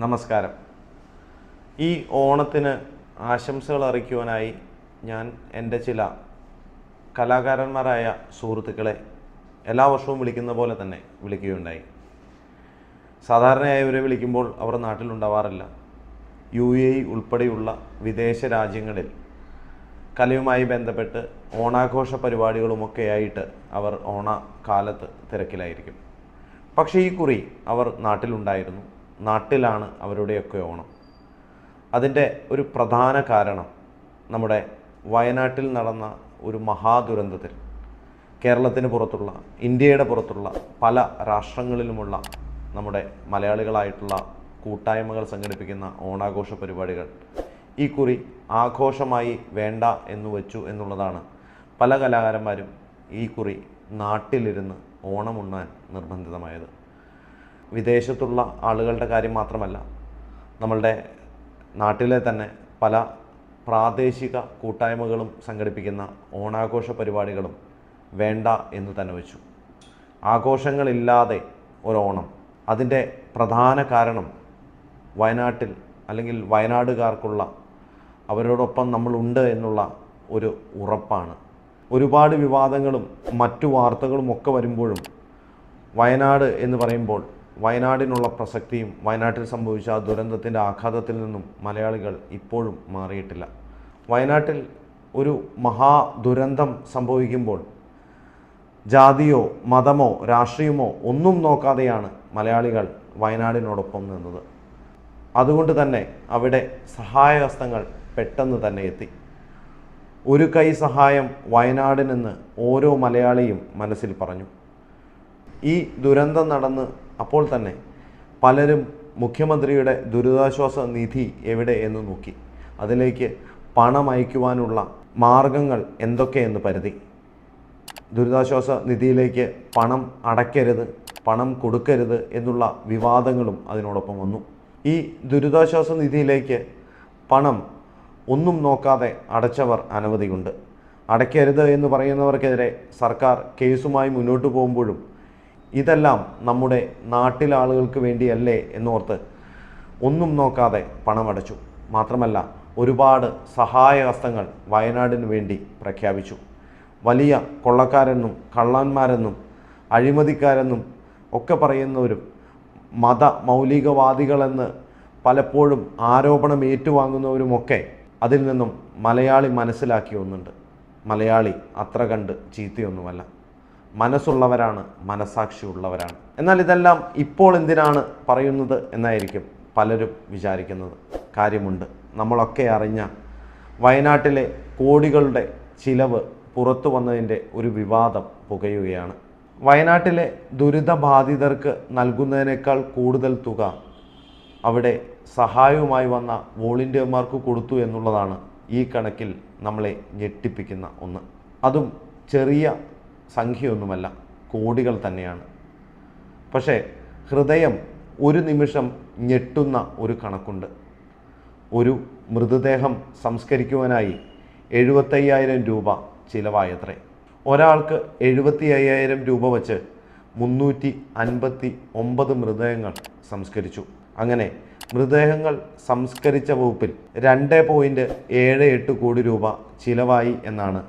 നമസ്കാരം. ഈ ഓണത്തിന് ആശംസകൾ അറിയിക്കുവാനായി ഞാൻ എന്റെ ചില കലാകാരന്മാരായ സുഹൃത്തുക്കളെ എല്ലാ വർഷവും വിളിക്കുന്ന പോലെ തന്നെ വിളിക്കുകയുണ്ടായി. സാധാരണയായി ഇവരെ വിളിക്കുമ്പോൾ അവർ നാട്ടിലുണ്ടാവാറില്ല. യു എ ഉൾപ്പെടെയുള്ള വിദേശ രാജ്യങ്ങളിൽ കലയുമായി ബന്ധപ്പെട്ട് ഓണാഘോഷ പരിപാടികളുമൊക്കെയായിട്ട് അവർ ഓണക്കാലത്ത് തിരക്കിലായിരിക്കും. പക്ഷേ ഈ കുറി അവർ നാട്ടിലുണ്ടായിരുന്നു. നാട്ടിലാണ് അവരുടെയൊക്കെ ഓണം. അതിന്റെ ഒരു പ്രധാന കാരണം നമ്മുടെ വയനാട്ടിൽ നടന്ന ഒരു മഹാദുരന്തത്തിൽ കേരളത്തിന് പുറത്തുള്ള ഇന്ത്യയുടെ പുറത്തുള്ള പല രാഷ്ട്രങ്ങളിലുമുള്ള നമ്മുടെ മലയാളികളായിട്ടുള്ള കൂട്ടായ്മകൾ സംഘടിപ്പിക്കുന്ന ഓണാഘോഷ പരിപാടികൾ ഈ കുറി ആഘോഷമായി വേണ്ട എന്ന് വെച്ചു എന്നുള്ളതാണ് പല കലാകാരന്മാരും ഈ കുറി നാട്ടിലിരുന്ന് ഓണമുണ്ണാൻ നിർബന്ധിതമായത്. വിദേശത്തുള്ള ആളുകളുടെ കാര്യം മാത്രമല്ല നമ്മളുടെ നാട്ടിലെ തന്നെ പല പ്രാദേശിക കൂട്ടായ്മകളും സംഘടിപ്പിക്കുന്ന ഓണാഘോഷ പരിപാടികളും വേണ്ട എന്ന് തന്നെ വെച്ചു. ആഘോഷങ്ങളില്ലാതെ ഒരോണം. അതിന്റെ പ്രധാന കാരണം വയനാട്ടിൽ അല്ലെങ്കിൽ വയനാടുകാർക്കുള്ള അവരോടൊപ്പം നമ്മളുണ്ട് എന്നുള്ള ഒരു ഉറപ്പാണ്. ഒരുപാട് വിവാദങ്ങളും മറ്റു വാർത്തകളും ഒക്കെ വരുമ്പോഴും വയനാട് എന്ന് പറയുമ്പോൾ വയനാടിനുള്ള പ്രസക്തിയും വയനാട്ടിൽ സംഭവിച്ച ആ ദുരന്തത്തിന്റെ ആഘാതത്തിൽ നിന്നും മലയാളികൾ ഇപ്പോഴും മാറിയിട്ടില്ല. വയനാട്ടിൽ ഒരു മഹാ ദുരന്തം സംഭവിക്കുമ്പോൾ ജാതിയോ മതമോ രാഷ്ട്രീയമോ ഒന്നും നോക്കാതെയാണ് മലയാളികൾ വയനാടിനോടൊപ്പം നിന്നത്. അതുകൊണ്ട് തന്നെ അവിടെ സഹായഹസ്തങ്ങൾ പെട്ടെന്ന് തന്നെ എത്തി. ഒരു കൈ സഹായം വയനാടിനെന്ന് ഓരോ മലയാളിയും മനസ്സിൽ പറഞ്ഞു. ഈ ദുരന്തം നടന്ന് അപ്പോൾ തന്നെ പലരും മുഖ്യമന്ത്രിയുടെ ദുരിതാശ്വാസ നിധി എവിടെ എന്ന് നോക്കി. അതിലേക്ക് പണം അയക്കുവാനുള്ള മാർഗങ്ങൾ എന്തൊക്കെയെന്ന് പരിധി. ദുരിതാശ്വാസ നിധിയിലേക്ക് പണം അടയ്ക്കരുത് പണം കൊടുക്കരുത് എന്നുള്ള വിവാദങ്ങളും അതിനോടൊപ്പം വന്നു. ഈ ദുരിതാശ്വാസ നിധിയിലേക്ക് പണം ഒന്നും നോക്കാതെ അടച്ചവർ അനവധിയുണ്ട്. അടയ്ക്കരുത് എന്ന് പറയുന്നവർക്കെതിരെ സർക്കാർ കേസുമായി മുന്നോട്ട് പോകുമ്പോഴും ഇതെല്ലാം നമ്മുടെ നാട്ടിലെ ആളുകൾക്ക് വേണ്ടിയല്ലേ എന്നോർത്ത് ഒന്നും നോക്കാതെ പണമടച്ചു. മാത്രമല്ല ഒരുപാട് സഹായഹസ്തങ്ങൾ വയനാടിന് വേണ്ടി പ്രഖ്യാപിച്ചു. വലിയ കൊള്ളക്കാരെന്നും കള്ളന്മാരെന്നും അഴിമതിക്കാരെന്നും ഒക്കെ പറയുന്നവരും മത മൗലികവാദികളെന്ന് പലപ്പോഴും ആരോപണം ഏറ്റുവാങ്ങുന്നവരുമൊക്കെ അതിൽ നിന്നും മലയാളി മനസ്സിലാക്കിയൊന്നുണ്ട്. മലയാളി അത്ര കണ്ട് ചീത്തയൊന്നുമല്ല. മനസ്സുള്ളവരാണ് മനസാക്ഷിയുള്ളവരാണ് എന്നാൽ ഇതെല്ലാം ഇപ്പോൾ എന്തിനാണ് പറയുന്നത് എന്നായിരിക്കും പലരും വിചാരിക്കുന്നത്. കാര്യമുണ്ട്. നമ്മളൊക്കെ അറിഞ്ഞ വയനാട്ടിലെ കോടികളുടെ ചിലവ് പുറത്തു വന്നതിന്റെ ഒരു വിവാദം പുകയുകയാണ്. വയനാട്ടിലെ ദുരിതബാധിതർക്ക് നൽകുന്നതിനേക്കാൾ കൂടുതൽ തുക അവിടെ സഹായവുമായി വന്ന വോളണ്ടിയർമാർക്ക് കൊടുത്തു എന്നുള്ളതാണ് ഈ കണക്കിൽ നമ്മളെ ഞെട്ടിപ്പിക്കുന്ന ഒന്ന്. അതും ചെറിയ സംഖ്യയൊന്നുമല്ല കോടികൾ തന്നെയാണ്. പക്ഷേ ഹൃദയം ഒരു നിമിഷം ഞെട്ടുന്ന ഒരു കണക്കുണ്ട്. ഒരു മൃതദേഹം സംസ്കരിക്കുവാനായി എഴുപത്തയ്യായിരം രൂപ ചിലവായത്രേ. ഒരാൾക്ക് എഴുപത്തി അയ്യായിരം രൂപ വച്ച് മുന്നൂറ്റി അൻപത്തി ഒമ്പത് മൃതദേഹങ്ങൾ സംസ്കരിച്ചു. അങ്ങനെ മൃതദേഹങ്ങൾ സംസ്കരിച്ച വകുപ്പിൽ രണ്ട് പോയിന്റ് ഏഴ് എട്ട് കോടി രൂപ ചിലവായി എന്നാണ്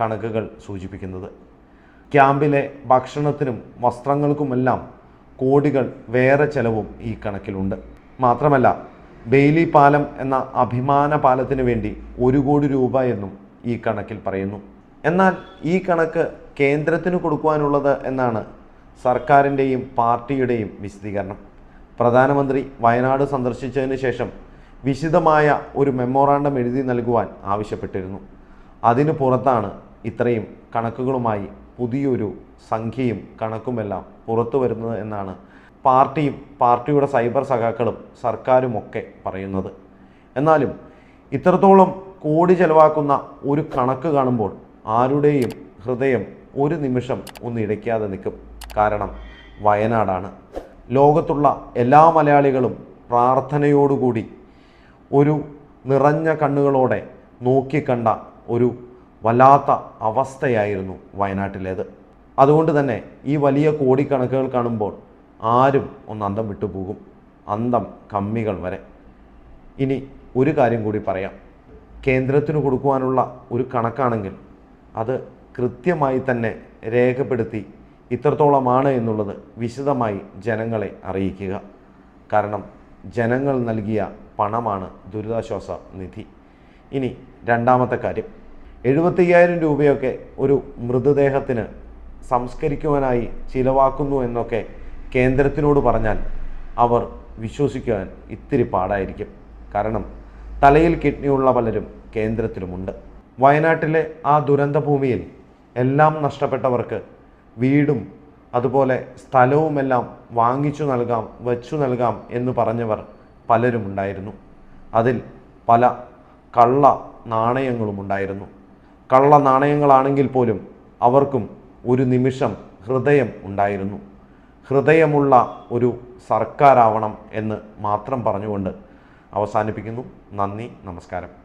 കണക്കുകൾ സൂചിപ്പിക്കുന്നത്. ക്യാമ്പിലെ ഭക്ഷണത്തിനും വസ്ത്രങ്ങൾക്കുമെല്ലാം കോടികൾ വേറെ ചെലവും ഈ കണക്കിലുണ്ട്. മാത്രമല്ല ബെയ്ലി പാലം എന്ന അഭിമാന പാലത്തിന് വേണ്ടി ഒരു കോടി രൂപ എന്നും ഈ കണക്കിൽ പറയുന്നു. എന്നാൽ ഈ കണക്ക് കേന്ദ്രത്തിന് കൊടുക്കുവാനുള്ളത് എന്നാണ് സർക്കാരിന്റെയും പാർട്ടിയുടെയും വിശദീകരണം. പ്രധാനമന്ത്രി വയനാട് സന്ദർശിച്ചതിന് ശേഷം വിശദമായ ഒരു മെമ്മോറാണ്ടം എഴുതി നൽകുവാൻ ആവശ്യപ്പെട്ടിരുന്നു. അതിനു പുറത്താണ് ഇത്രയും കണക്കുകളുമായി പുതിയൊരു സംഖ്യയും കണക്കുമെല്ലാം പുറത്തു വരുന്നത് എന്നാണ് പാർട്ടിയും പാർട്ടിയുടെ സൈബർ സഖാക്കളും സർക്കാരുമൊക്കെ പറയുന്നത്. എന്നാലും ഇത്രത്തോളം കോടി ചെലവാക്കുന്ന ഒരു കണക്ക് കാണുമ്പോൾ ആരുടെയും ഹൃദയം ഒരു നിമിഷം ഒന്ന് ഇടയ്ക്കാതെ നിൽക്കും. കാരണം വയനാടാണ്. ലോകത്തുള്ള എല്ലാ മലയാളികളും പ്രാർത്ഥനയോടുകൂടി ഒരു നിറഞ്ഞ കണ്ണുകളോടെ നോക്കിക്കണ്ട ഒരു വല്ലാത്ത അവസ്ഥയായിരുന്നു വയനാട്ടിലേത്. അതുകൊണ്ട് തന്നെ ഈ വലിയ കോടിക്കണക്കുകൾ കാണുമ്പോൾ ആരും ഒന്ന് അന്തം വിട്ടുപോകും. അന്തം കമ്മികൾ വരെ. ഇനി ഒരു കാര്യം കൂടി പറയാം. കേന്ദ്രത്തിന് കൊടുക്കുവാനുള്ള ഒരു കണക്കാണെങ്കിൽ അത് കൃത്യമായി തന്നെ രേഖപ്പെടുത്തി ഇത്രത്തോളമാണ് എന്നുള്ളത് വിശദമായി ജനങ്ങളെ അറിയിക്കുക. കാരണം ജനങ്ങൾ നൽകിയ പണമാണ് ദുരിതാശ്വാസ നിധി. ഇനി രണ്ടാമത്തെ കാര്യം. എഴുപത്തയ്യായിരം രൂപയൊക്കെ ഒരു മൃതദേഹത്തിന് സംസ്കരിക്കുവാനായി ചിലവാക്കുന്നു എന്നൊക്കെ കേന്ദ്രത്തിനോട് പറഞ്ഞാൽ അവർ വിശ്വസിക്കുവാൻ ഇത്തിരി പാടായിരിക്കും. കാരണം തലയിൽ കിഡ്നിയുള്ള പലരും കേന്ദ്രത്തിലുമുണ്ട്. വയനാട്ടിലെ ആ ദുരന്ത ഭൂമിയിൽ എല്ലാം നഷ്ടപ്പെട്ടവർക്ക് വീടും അതുപോലെ സ്ഥലവുമെല്ലാം വാങ്ങിച്ചു നൽകാം വച്ചു നൽകാം എന്ന് പറഞ്ഞവർ പലരുമുണ്ടായിരുന്നു. അതിൽ പല കള്ള നാണയങ്ങളും ഉണ്ടായിരുന്നു കള്ള നാണയങ്ങളാണെങ്കിൽ പോലും അവർക്കും ഒരു നിമിഷം ഹൃദയം ഉണ്ടായിരുന്നു. ഹൃദയമുള്ള ഒരു സർക്കാരാവണം എന്ന് മാത്രം പറഞ്ഞുകൊണ്ട് അവസാനിപ്പിക്കുന്നു. നന്ദി നമസ്കാരം.